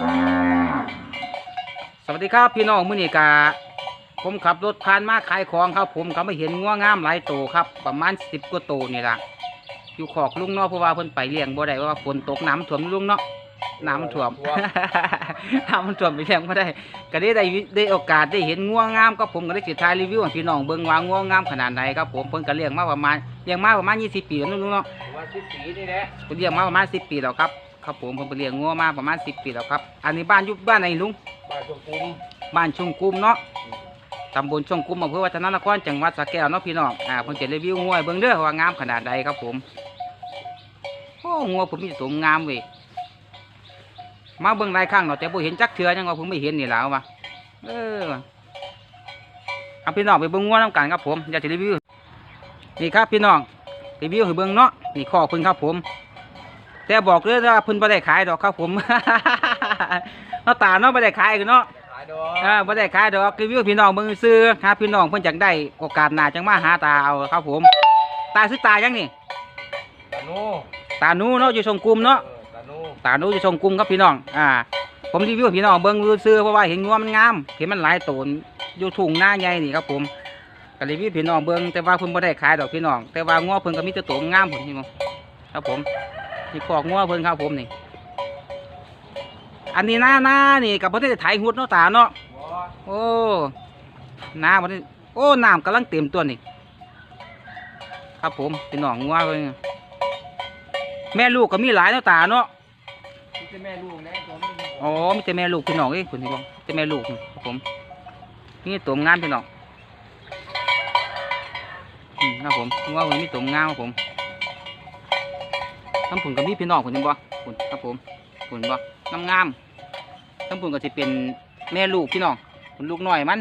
สวัสดีครับพี่น้องมื้อนี้กาผมขับรถผ่านมาขายของครับ ผมก็ไม่เห็นงัวงามหลายโตวครับ ประมาณสิบกว่าโตวนี่ล่ะอยู่ขอกลุงเนาะเพราะว่าเพิ่นไปเลี้ยงบ่ได้เพราะว่าฝนตกน้ำท่วมลุงเนาะน้ำมันท่วม น้ำมันท่วมไปเลี้ยงบ่ได้ ก็ได้ได้ได้โอกาสได้เห็นงัวงามก็ผมก็ได้สิถ่ายรีวิวให้พี่น้องเบิ่งว่างัวงามขนาดไหนครับผมเพิ่นก็เลี้ยงมาประมาณเลี้ยงมาประมาณ20ปีแล้วเนาะลุงเนาะวันที่สีนี่แหละผมเลี้ยงมาประมาณสิบปีแล้วครับ ครับผมผมไปเลี้ยงงัวมาประมาณสิบปีแล้วครับอันนี้บ้านอยุบบ้านไหนลุงบ้านชมพูมบ้านช่องกุ้มเนาะตำบลช่องกุ้มอำเภอวัฒนนครจังหวัดสระแก้วเนาะพี่น้องอ่าผมจะรีวิวงัวให้เบิ่งเด้อว่างามขนาดใดครับผมโอ้งัวผมมีแต่ตัวงามเว้ยมาเบิ่งหลายครั้งเนาะแต่บ่เห็นจักเทื่อยังว่าผมไม่เห็นนี่แหล้วว่ะเออเอาพี่น้องไปเบิ่งงัวนํกันครับผมอยากจะรีวิวนี่ครับพี่น้องรีวิวให้เบิ่งเนาะนี่ข้อเพิ่นครับผม แต่บอกเลยว่าเพิ่นบ่ได้ขายดอกครับผมเนาะตาเนาะบ่ได้ขายกันเนาะขายดอกอ่าบ่ได้ขายดอกรีวิวพี่น้องเบิ่งซื้อหาพี่น้องเพิ่นจักได้โอกาสหน้าจังมาหาตาเอาครับผม ตาซื้อตายังนี่ตาโน่ตาหนูเนาะอยู่ชงกลุ่มเนาะเออตาโน่ตาหนูอยู่ชงกลุ่มครับพี่น้องอ่าผมรีวิวให้พี่น้องเบิ่งซื้อเพราะว่าเห็นงัวมันงามเห็นมันหลายโตนอยู่ทุ่งหน้าใหญ่นี่ครับผมก็รีวิวพี่น้องเบิ่งแต่ว่าเพิ่นบ่ได้ขายดอกพี่น้องแต่ว่างัวเพิ่นก็มีแต่โตงามผมพี่น้องครับผม นี่ขอกงัวเพิ่นครับผมนี่ อันนี้หน้าหน้านี่กับบ่ได้ไถหุดเนาะตาเนาะบ่โอ้น้ำมันโอ้น้ำกำลังเต็มตัวนี่ครับผมเป็นหนองงัวเลยแม่ลูกก็มีหลายเนาะตาเนาะที่จะแม่ลูกนะตัวนี้อ๋อมีแต่แม่ลูกพี่น้องเอ้ยคุณพี่น้องแต่แม่ลูกนี่ครับผมนี่ตัวงามพี่น้องอืมครับผมงัวมันมีตัวงามครับผม ทั้งผุนก็มีพี่น้องคุณเห็นบ่คุณครับผมคุณบ่งามงามๆทั้งผุนก็จะเป็นแม่ลูกพี่น้องคุณลูกหน้อยมัน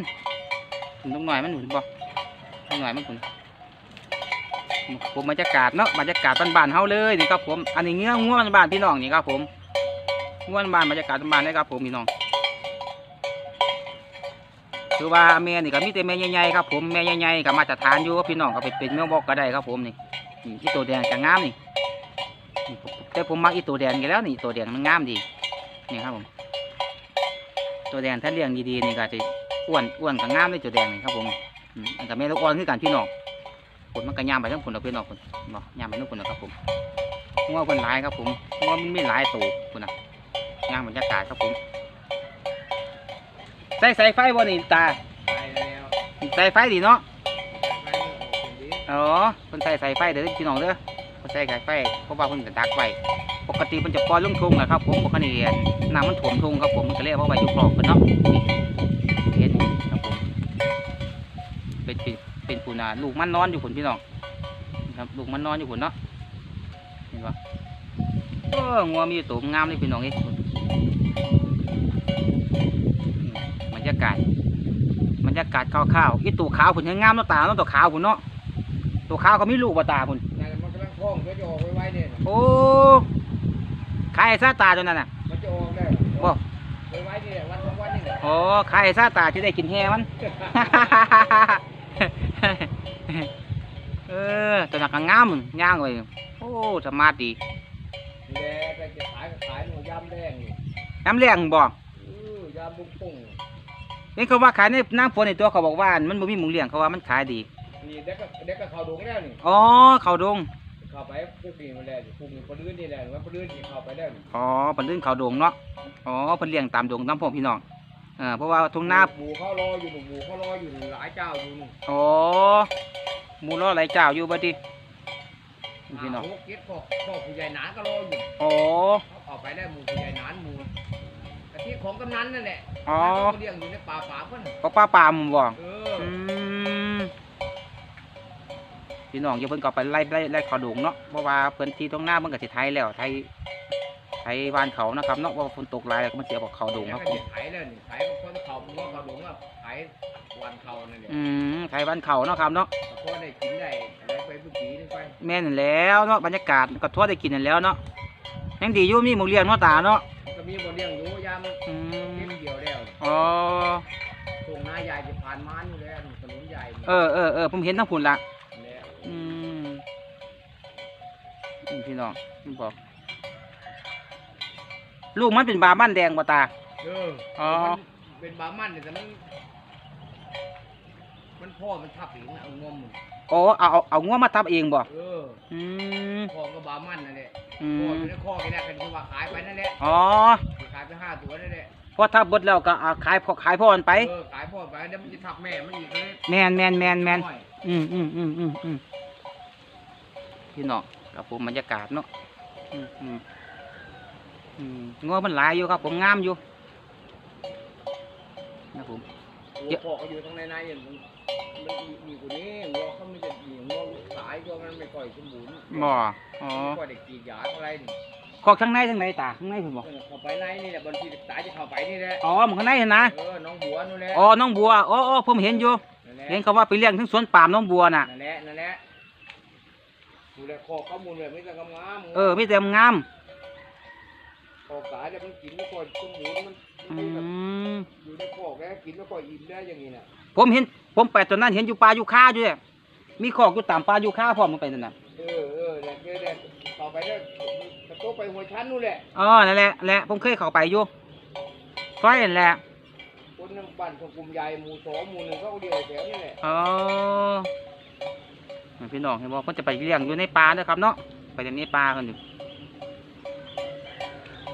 คุณลูกหน่อยมันหนุนบ่ลูกหน่อยมันคุณผมบรรยากาศเนาะบรรยากาศบ้านๆเฮาเลยนี่ครับผมอันนี้เงี้ยง่วงบ้านพี่น้องนี่ครับผมง่วงบ้านบรรยากาศบ้านๆเลยครับผมพี่น้องคือว่าแม่นี่ก็มีแต่แม่ใหญ่ๆครับผมแม่ใหญ่ๆก็มาตรฐานอยู่ครับพี่น้องก็ไปเป็นแม่บอกก็ได้ครับผมนี่นี่ที่ตัวแดงจะงามนี่ แต่ผมมักอีตัวแดงอยู่แล้วนี่ตัวแดงมันงามดีนี่ครับผม ตัวแดงถ้าเลี้ยงดีๆนี่ก็จะอ้วนอ้วนกับงามเลยจุดแดงนี่ครับผมอืมอันกับแม่ลูกอ่อนคือกันพี่น้องผลมันก็ยามไปทั้งผลเอาพี่น้องผลบอกยามไปทั้งผลนะครับผมงัวคนหลายครับผมงัวมันไม่หลายตัวคุณนะงามบรรยากาศครับผมใส่ใส่ไฟบ่นี่ตาไปแล้วใส่ไฟดีเนาะไปแล้วออกคนดีอ๋อคนใส่ใส่ไฟเด้อพี่น้องเด้อ คนใส่สายไฟเพราะว่าเพิ่นจะดักไว้ปกติเพิ่นจะปล่อยลงทุ่งแหละครับผมปกติน้ำมันท่วมทุ่งครับผมมันก็เลยเอาไว้อยู่คลองเพิ่นเนาะเห็นครับผมเป็นเป็นเป็นนะลูกมันนอนอยู่ผุนพี่น้องครับลูกมันนอนอยู่ผุนเนาะเห็นปะเอองัวมีตัวงามเลยพี่น้องเอ้ยพุ่นบรรยากาศบรรยากาศขาวๆอีตัวขาวผุนงงามเนาะตาเนาะตัวขาวผุนเนาะตัวขาวก็มีลูกบ่ตาผุน อ้ขายให้ซาตาจนนั่นน่ะมันจะออกได้บ่ไว้ๆนี่แหละวันสองวันนี่แหละโอ้ขายให้ซาตาที่ได้กินแฮมัน เออตัวหนักก็งามย่างเลยโอ้สมาร์ทดีนี่แหละไปจะขายก็ขายหนูยำแดงนี่น้ำเลี้ยงบ่เออยำบุ้งปุ้งนี่เขาว่าขายในน้ำฝนในตัวเขาบอกว่า มันบ่มีหมูเลี้ยงเขาว่ามันขายดีนี่เด็กก็เด็กก็เขาดงแล้วนี่อ๋อเขาดง เข้าไปพวกนี้มาแล้วนี่พวกนี้คนอื่นนี่แหละว่าคนอื่นที่เข้าไปแล้วนี่อ๋อเพิ่นลื่นเขาดงเนาะอ๋อเพิ่นเลี้ยงตามดงตามพ่อพี่น้องเออเพราะว่าทุ่งนาหมูเขารออยู่หนูหมูเขารออยู่หลายเจ้าอยู่นี่อ๋อหมูรอหลายเจ้าอยู่บัดนี้พี่น้องหาหกเก็ดพ่อพ่อผู้ใหญ่หนานก็รออยู่อ๋อเขาเข้าไปได้หมู่ผู้ใหญ่หนานหมู่กะทิของกำนันนั่นแหละอ๋อเขาเลี้ยงอยู่ในป่าฝาเพิ่นก็ป้าปามบ่เอออืม พี่น้องอย่าเพิ่นก็ไปไล่ไล่ไล่เขาดงเนาะเพราะว่าเพิ่นที่ตรงหน้ามันก็สิไทยแล้วไทยไทยบ้านเขานะครับเนาะว่าฝนตกหลายแล้วก็มันเสียบอกเขาดงแล้ควรับก็ผมเด็ดไถแล้วนี่ไถคนเขามันว่าเขาหลงอะไถวันเขานั่นแหละอืมไทยบ้านเขาเนาะครับเนาะแต่พอได้กินได้อะไรไปทุกปีนึงไปแม่นนั่นแหล้วเนาะบรรยากาศก็ทั่วได้กินนั่นแหล้วเนาะยังดีอยู่มีหมูเลี้ยงเนาะตาเนาะมันก็มีบ่เลี้ยงอยู่ยามอืเก็มบเกี่ยวแล้วอ๋อตรงหน้าใหญ่จะผ่านม้านอยู่แล้วถนนใหญ่นี่เออเออเออผมเห็นทั้งผุนละแล้ว อืมนี่พี่น้องผมบอกลูกมันเป็นบามันแดงบ่ตา เอออ๋อ มันเป็นบามันเนี่ยแต่มันมันพ่อมันทับอีกนะเอางวมมันโอ้เอาเอาเอางัวมาทับเองบ่เอออืมพ่อก็บามันนั่นแหละอืพ่อมอยู่ในข้อกันแหละกันที่ว่าขายไปนั่นแหละอ๋อขายไปห้าตัวนั่นแหละพอทับเบดแล้วก็เอาขายพอขายพ่อมันไป เออขายพ่อไปเดี๋ยวมันจะทับแม่มันอีกเลยแมนแมนแมนแมนน้อยอืมอืมอืมอืมอืม พี่น้องกับผมบรรยากาศเนาะอืมอืมอืมงัวมันหลายอยู่ครับผมงามอยู่นะผมหัวพ่อก็อยู่ตรงในในอย่างมันมันมีมีกว่านี้หัวเขาไม่จะมีหัวสายก็มันไม่ค่อยสมบูรณ์บ่อ๋อไม่ค่อยได้กรีดยาเท่าไหรนี่ขอกข้างในข้างในตาข้างในผมบอกเออเข้าไปในนี่แหละบางทีสายจะเข้าไปนี่แหละอ๋อมันข้างในเห็นนะเออน้องบัวนู่นแหละอ๋อน้องบัวอ๋ออ๋อผมเห็นอยู่นั่นแหละเห็นเขาว่าไปเลี้ยงทั้งสวนปาล์มน้องบัวน่ะนั่นแหละนั่นแหละ ดูแลคอข้อมูลแบบนี้จะงามๆเออไม่แต่งามคอสายเนี่ยมันกินไม่ค่อยสมบูรณ์มันอืมันแบบมอยู่ในคอกแล้วกินไม่ค่อยอิ่มได้อย่างนี้น่ะผมเห็น ผมไปตอนนั้นเห็นอยู่ปลาอยู่ค่าอยู่เนี่ยมีขอกอยู่ตามปลาอยู่ค่าพร้อมมันไปนั่นน่ะเออเออเนี่ยคือเนี่ยต่อไปเนี่ยกระโตกไปหัวชั้นนู่นแหละอ๋อนั่นแหละแหละผมเคยเข้าไปอยู่ซอยนั่นแหละคนนึงบ้านของกลุ่มใหญ่หมู่สองหมู่หนึ่งเขาก็เดียวแถวนี่แหละอ๋อ พี่น้องเห็นบอกเขาจะไปเลี้ยงอยู่ในป่าเด้อครับเนาะไปเลี้ยงในป่ากันอยู่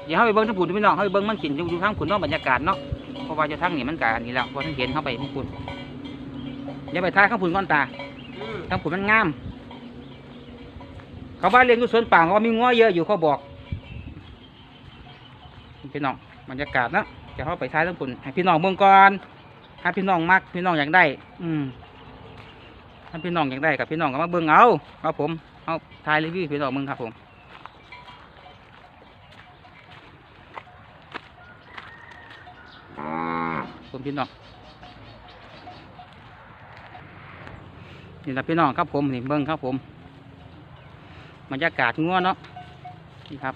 เดี๋ยวเขาไปเบิ้งทั้งผุนพี่น้องเขาไปเบิ้งมันกินอยู่อยู่ทางผุนเนาะบรรยากาศเนาะเพราะว่าจะทั้งนี่มันกานี่แล้วเพราะทั้งเห็นเข้าไปทั้งผุนอย่าไปท้ายข้างผุนก่อนตาอืมทั้งผุนมันงาม เขาว่าเลี้ยงอยู่สวนป่าเขาว่ามีง้อเยอะอยู่เขาบอกพี่น้องบรรยากาศเนาะจะเข้าไปท้ายทั้งผุนให้พี่น้องเบิ่งก่อนถ้าพี่น้องมักพี่น้องอยากได้ อืม ถ้านพี่น้องอยากได้กับพี่น้องก็มาเบิ่งเอาครับผมเอาถ่ายรีวิวพี่น้องเบิ่งครับผมคุณพี่น้องนี่แหละพี่น้องครับผมนี่เบิ่งครับผมบรรยากาศงัวเนาะนี่ครับ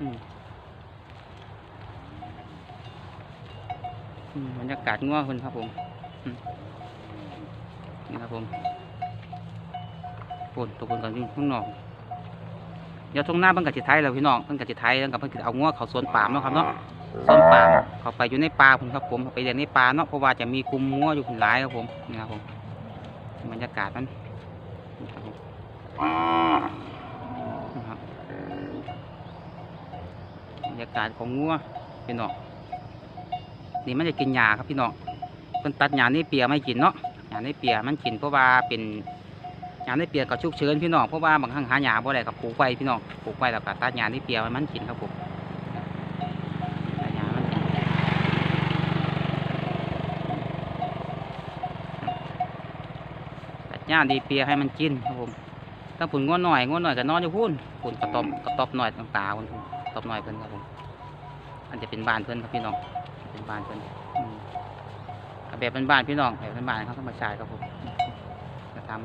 อืมบรรยากาศงัวคุณครับผม นี่ครับผมปนตัวปนกันอยู่ข้างนอกเดี๋ยวตรงหน้าเพิ่นกับจิไทยแล้วพี่น้องเพิ่นกับจิไทยแล้วกับเพิ่นก็เอางัวเขาสวนปาล์มเนาะครับเนาะสวนปาล์มเขาไปอยู่ในป่าผมครับผมไปเรียนในป่าเนาะเพราะว่าจะมีกลุ่มงัวอยู่หลายครับผมนี่ครับผมบรรยากาศมันนี่ครับผมนะครับบรรยากาศของงัวพี่น้องนี่มันจะกินหญ้าครับพี่น้องเพิ่นตัดหญ้านี่เปียไม่กินเนาะหยาในเปียมันกินเพราะว่าเป็นหยาในเปียก็ชุกเชิญพี่น้องเพราะว่าบางครั้งหาหยาบ่ได้กับปลูกไว้พี่น้องปลูกไว้แล้วก็ตัดหยาในเปียมันกินครับผมตัดหญ้ามันกินตัดหญ้าดีเปียให้มันกินครับผมถ้าผุนง้อหน่อยง้อหน่อยก็นอนอยู่พุ่นผุนกระตอมกระตอบหน่อยต่างๆพุ่นกระตอบหน่อยเพิ่นครับผมอันจะเป็นบ้านเพิ่นครับพี่น้องเป็นบ้านเพิ่นอืม แบบบ้านๆพี่น้องแบบบ้านเขาธรรมชาติครับผมจะทำ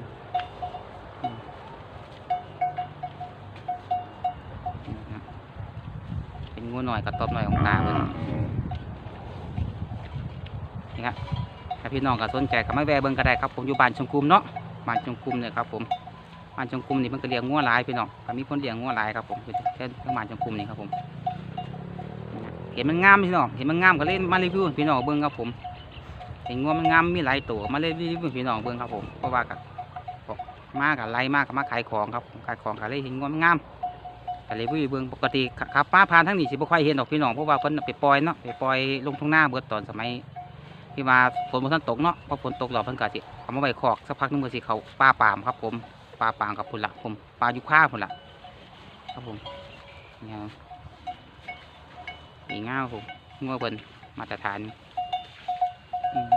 เป็นงูหน่อยกับตบหน่อยของตาเลยนี่ครับถ้าพี่น้องก็สนใจก็มาแวะเบิ่งก็ได้ครับผมอยู่บ้านชงกุมเนาะบ้านชงกุมเนี่ยครับผมบ้านชงกุมนี่มันก็เลี้ยงงัวหลายพี่น้องก็มีคนเลี้ยงงัวหลายครับผมอยู่แค่บ้านชงกุมนี่ครับผมเห็นมันงามพี่น้องเห็นมันงามก็เลยมารีวิวพี่น้องเบิ่งครับผม ห็นงัวมันงามมีหลายตัวมาเลยรีวิวพี่น้องเบิ่งครับผมเพราะว่ากับมากับไล่มากกับมาขายของครับขายของก็เลยเห็นงัวมันงามก็เลยรีวิวเบิ่งปกติขับป้าผ่านทั้งนี้สิบ่ค่อยเห็นดอกพี่น้องเพราะว่าเพิ่นเอาไปปล่อยเนาะไปปล่อยลงทุ่งหน้าเบิดตอนสมัยที่มาฝนบ่ทันตกเนาะพอฝนตกแล้วเพิ่นก็สิเอามาไว้คอกสักพักนึงก็สิเขาป่าปามครับผมป่าปามกับพุ่นละผมป่าอยู่ข้าพุ่นละครับผมนี่ครับอีง่าวผมงัวเพิ่นมาตรฐาน อืม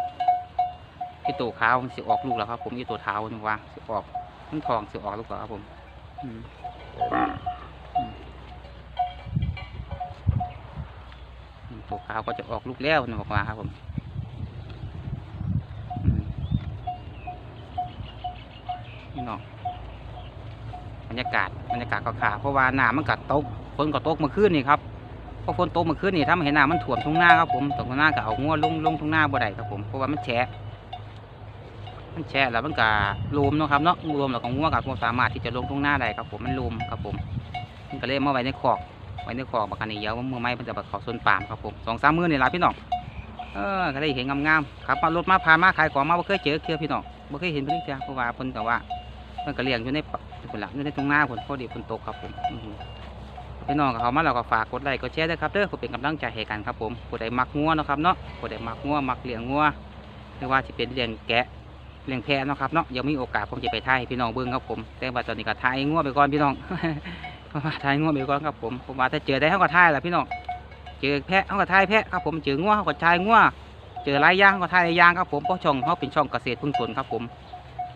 ไอตัวขาวมันสิออกลูกแล้วครับ ผมไอตัวเท้านี่ว่าสิออกทั้งทองสิออกลูกแล้วครับผมตัวขาวก็จะออกลูกแล้วนี่บอกว่าครับผมนี่เนาะบรรยากาศบรรยากาศก็ขาเพราะว่าน้ำมันกัดตกฝนก็ตกมื่อคืนนี่ครับ พอฝนตกเมื่อคืนนี่ถ้ามันเห็นน้ำมันท่วมทุ่งนาครับผมตกทุ่งนาก็เอางัวลงลงทุ่งนาบ่ได้ครับผมเพราะว่ามันแฉะมันแช่แล้วมันก็รวมเนาะครับเนาะรวมแล้วก็งัวกับผมสามารถที่จะลงทุ่งหน้าได้ครับผมมันรวมครับผมมันก็เลยมาไว้ในคอกไว้ในคอกบักคันนี้เยอะว่ามือไม้มันจะแบบเขาส้นปามครับผมสองสามมือนี่ละพี่น้องเออก็ได้เห็นงามๆครับมารถมาพามาขายของมาบ่เคยเจอเคือพี่น้องบ่เคยเห็นเพิ่นเจอเพราะว่าเพิ่นแต่ว่าเพิ่นก็เลี้ยงอยู่ในป่าพุ่นละอยู่ในตรงหน้าพุ่นพอดีฝนตกครับผมอื พี่น้องก็เขามาแล้วก็ฝากกดไลค์กดแชร์ด้วยครับเด้อเพื่อเป็นกำลังใจให้กันครับผมผู้ใดมักงัวนะครับเนาะผู้ใดมักงัวมักเลี้ยงงัวหรือว่าสิเป็นเลี้ยงแกะเลี้ยงแพะเนาะครับเนาะยังมีโอกาสผมจะไปถ่ายพี่น้องเบิ่งครับผมแต่ว่าตอนนี้ก็ถ่ายงัวไปก่อนพี่น้องเพราะว่าถ่ายงัวไปก่อนครับผมผมว่าถ้าเจอได้เขาก็ถ่ายแหละพี่น้องเจอแพะเขาก็ถ่ายแพะครับผมเจองัวเขาก็ถ่ายงัวเจอหลายย่างเขาก็ถ่ายลายย่างครับผมเพราะช่องเขาเป็นช่องเกษตรพึ่งตนครับผม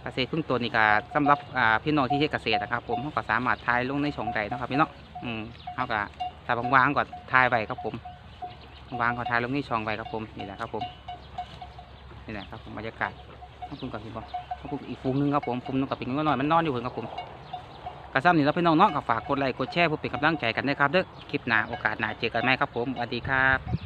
เกษตรพึ่งตนนี่ก็สำหรับอ่าพี่น้องที่เฮ็ดเกษตรนะครับ ผมเขาก็สามารถถ่ายลงในช่องใดนะครับพี่เนาะอืมเขาก็ถ้าบางๆก็ถ่ายไว้ครับผมวางก็ถ่ายลงในช่องไว้ครับผมนี่แหละครับผมนี่แหละครับผมบรรยากาศขอบคุณกับพี่บอครับผมอีกฟูงหนึงครับผมฟูงนึงกับเป็นงัวน้อยมันนอนอยู่เพิ่นครับผมกระซ้ำนี่เราพี่น้องเนาะก็ฝากกดไลค์กดแชร์เพื่อเป็นกำลังใจกันนะครับเด้อคลิปหน้าโอกาสหน้าเจอกันไหมครับผมสวัสดีครับ